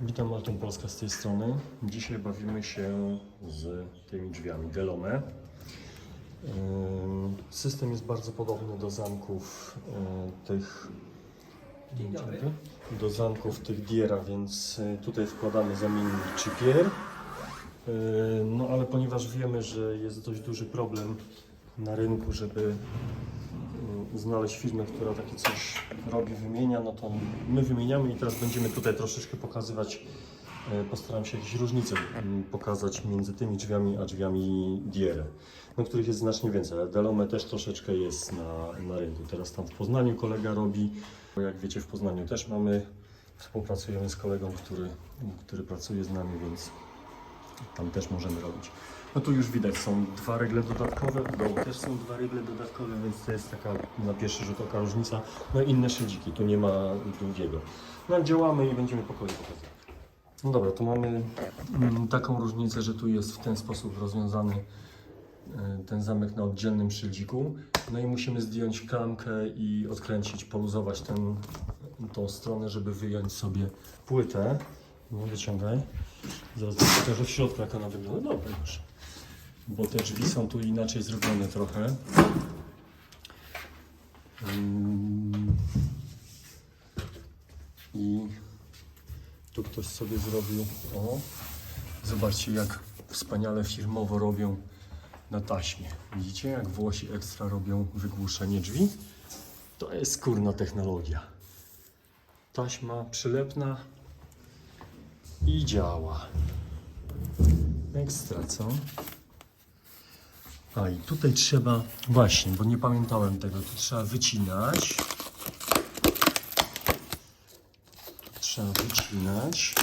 Witam Martin Polska z tej strony. Dzisiaj bawimy się z tymi drzwiami Delome. System jest bardzo podobny do zamków y, tych do zamków tych Diera, więc y, tutaj wkładamy zamiennik chipier. Y, No ale ponieważ wiemy, że jest dość duży problem na rynku, żeby znaleźć firmę, która takie coś robi, wymienia, no to my wymieniamy i teraz będziemy tutaj troszeczkę pokazywać, y, postaram się jakieś różnice mm, pokazać między tymi drzwiami a drzwiami Diere, no których jest znacznie więcej, ale Delome też troszeczkę jest na, na rynku. Teraz tam w Poznaniu kolega robi, bo jak wiecie w Poznaniu też mamy, współpracujemy z kolegą, który, który pracuje z nami, więc tam też możemy robić. No tu już widać, są dwa regle dodatkowe, w dołu też są dwa regle dodatkowe, więc to jest taka na pierwszy rzut oka różnica. No i inne szydziki, tu nie ma drugiego. No działamy i będziemy po kolei pokazywać. No dobra, tu mamy mm, taką różnicę, że tu jest w ten sposób rozwiązany e, ten zamek na oddzielnym szyldziku. No i musimy zdjąć klamkę i odkręcić, poluzować ten, tą stronę, żeby wyjąć sobie płytę. No wyciągaj. Zaraz pokażę w środku jak ona wygląda. Dobra już. Bo te drzwi są tu inaczej zrobione trochę. I tu ktoś sobie zrobił. O, zobaczcie jak wspaniale firmowo robią na taśmie. Widzicie jak Włosi ekstra robią wygłuszenie drzwi? To jest skórna technologia. Taśma przylepna i działa. Ekstra, co? A i tutaj trzeba, właśnie, bo nie pamiętałem tego, tu trzeba wycinać. Tu trzeba wycinać.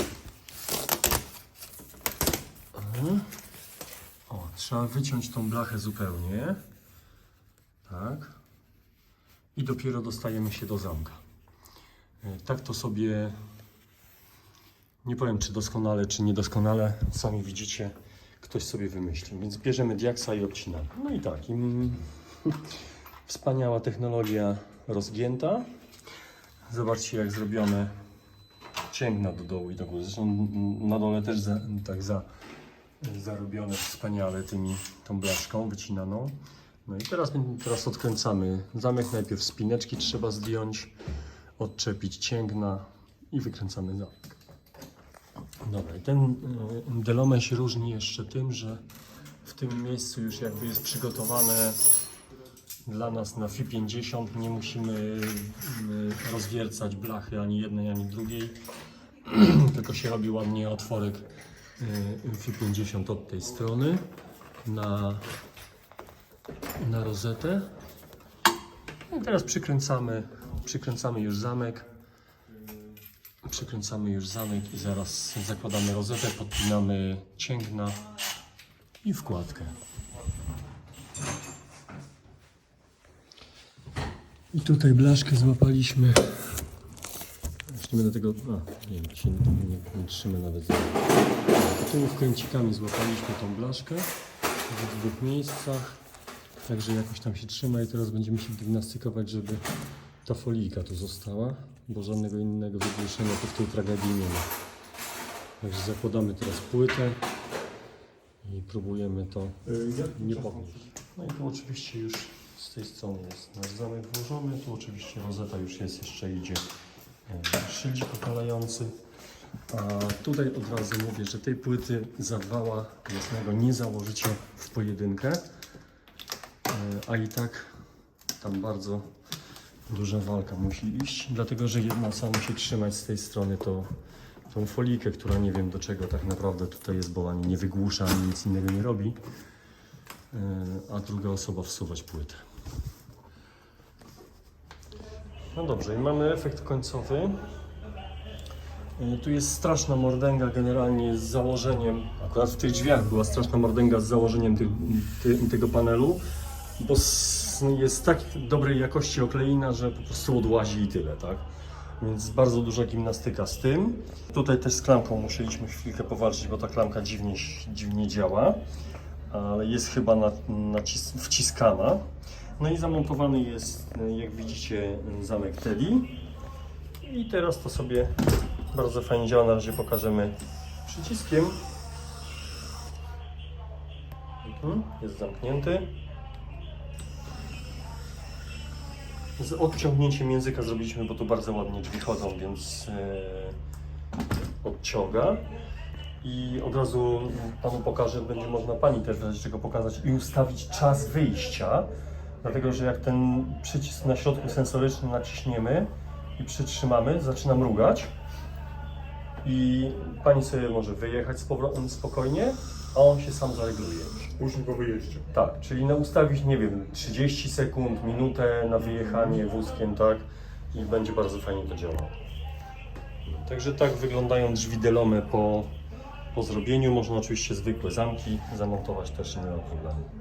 O, trzeba wyciąć tą blachę zupełnie. Tak. I dopiero dostajemy się do zamka. E, Tak to sobie nie powiem, czy doskonale, czy niedoskonale. Sami widzicie, ktoś sobie wymyślił. Więc bierzemy diaksa i odcinamy. No i tak. I, wspaniała technologia rozgięta. Zobaczcie, jak zrobione cięgna do dołu i do góry. Zresztą na dole też za, tak za, zarobione wspaniale tymi, tą blaszką wycinaną. No i teraz, teraz odkręcamy zamek. Najpierw spineczki trzeba zdjąć, odczepić cięgna i wykręcamy zamek. Dobra, i ten y, Delome się różni jeszcze tym, że w tym miejscu już jakby jest przygotowane dla nas na FI 50. Nie musimy y, rozwiercać blachy ani jednej, ani drugiej, tylko się robi ładnie otworek y, FI 50 od tej strony na, na rozetę. I teraz przykręcamy, przykręcamy już zamek. Przykręcamy już zamek i zaraz zakładamy rozetę, podpinamy cięgna i wkładkę. I tutaj blaszkę złapaliśmy. Nie będę tego. A, nie wiem, się nie, nie, trzymy nawet za. Tymi wkręcikami złapaliśmy tą blaszkę w dwóch miejscach. Także jakoś tam się trzyma i teraz będziemy się gimnastykować, żeby ta folijka tu została, bo żadnego innego wygłuszenia tu w tej tragedii nie ma. Także zakładamy teraz płytę i próbujemy to nie podnieść. No i tu oczywiście już z tej strony jest nasz zamek włożony, tu oczywiście rozeta już jest, jeszcze idzie e, szyldzik opalający. A tutaj od razu mówię, że tej płyty zawała jasnego nie założycie w pojedynkę, E, a i tak tam bardzo duża walka musi iść, dlatego że jedna osoba musi trzymać z tej strony to, tą folikę, która nie wiem do czego tak naprawdę tutaj jest, bo ani nie wygłusza, ani nic innego nie robi, e, a druga osoba wsuwać płytę. No dobrze, i mamy efekt końcowy. E, Tu jest straszna mordęga generalnie z założeniem, akurat w tych drzwiach była straszna mordęga z założeniem tych, ty, tego panelu, bo jest tak dobrej jakości okleina, że po prostu odłazi i tyle, tak? Więc bardzo duża gimnastyka z tym. Tutaj też z klamką musieliśmy chwilkę powalczyć, bo ta klamka dziwnie, dziwnie działa, ale jest chyba na, wciskana. No i zamontowany jest, jak widzicie, zamek Teli. I teraz to sobie Bardzo fajnie działa, na razie pokażemy przyciskiem. Mhm, Jest zamknięty. Z odciągnięciem języka zrobiliśmy, bo tu bardzo ładnie drzwi chodzą, więc e, odciąga. I od razu Panu pokażę, będzie można Pani też w czego pokazać i ustawić czas wyjścia. Dlatego, że jak ten przycisk na środku sensorycznym naciśniemy i przytrzymamy, zaczyna mrugać. I Pani sobie może wyjechać z powrotem spokojnie, a on się sam zaregluje. Później po wyjeździe. Tak, czyli na ustawić, nie wiem, 30 sekund, minutę na wyjechanie wózkiem, tak? I będzie bardzo fajnie to działało. Także tak wyglądają drzwi Delome po, po zrobieniu. Można oczywiście zwykłe zamki zamontować też nie ma problemu.